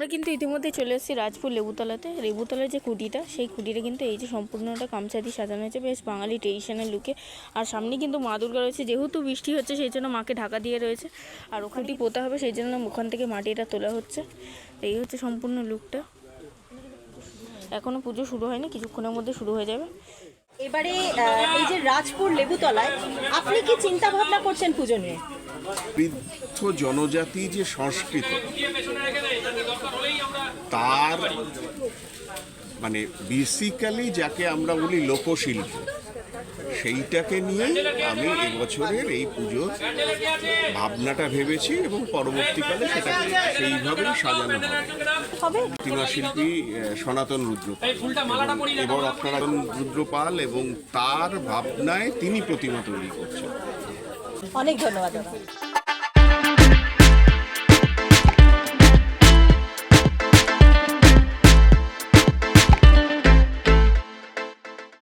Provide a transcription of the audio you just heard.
আমরা কিন্তু ইতিমধ্যে চলে এসেছি রাজপুর লেবুতলাতে। লেবুতলার যে কুটিটা সেই কুটিটা কিন্তু এই যে সম্পূর্ণটা গামছা দিয়ে সাজানো হয়েছে। বেশ বাঙালি ট্রেডিশনাল লুকে আর সামনে কিন্তু মা দুর্গা রয়েছে। যেহেতু বৃষ্টি হচ্ছে সেই জন্য মাকে ঢাকা দিয়ে রয়েছে। আর ওখানটি পোতা হবে সেই জন্য ওখান থেকে মাটিটা তোলা হচ্ছে। এই হচ্ছে সম্পূর্ণ লুকটা এখনও পুজো শুরু হয়নি কিছুক্ষণের মধ্যে শুরু হয়ে যাবে। এবারে এই যে রাজপুর লেবুতলায়, আপনি কি চিন্তা ভাবনা করছেন পুজো নিয়ে? বৃদ্ধ জনজাতি যে সংস্কৃতি, তার মানে বেসিক্যালি যাকে আমরা বলি লোকশিল্প। সেইটাকে নিয়ে আমি এবছরের এই পুজোর ভাবনাটা ভেবেছি এবং পরবর্তীকালে সেটাকে সেইভাবে সাজানো হবে। প্রতিমা শিল্পী সনাতন রুদ্র এবার আপনারা রুদ্রপাল এবং তার ভাবনায় তিনি প্রতিমা তৈরি করছেন। অনেক ধন্যবাদ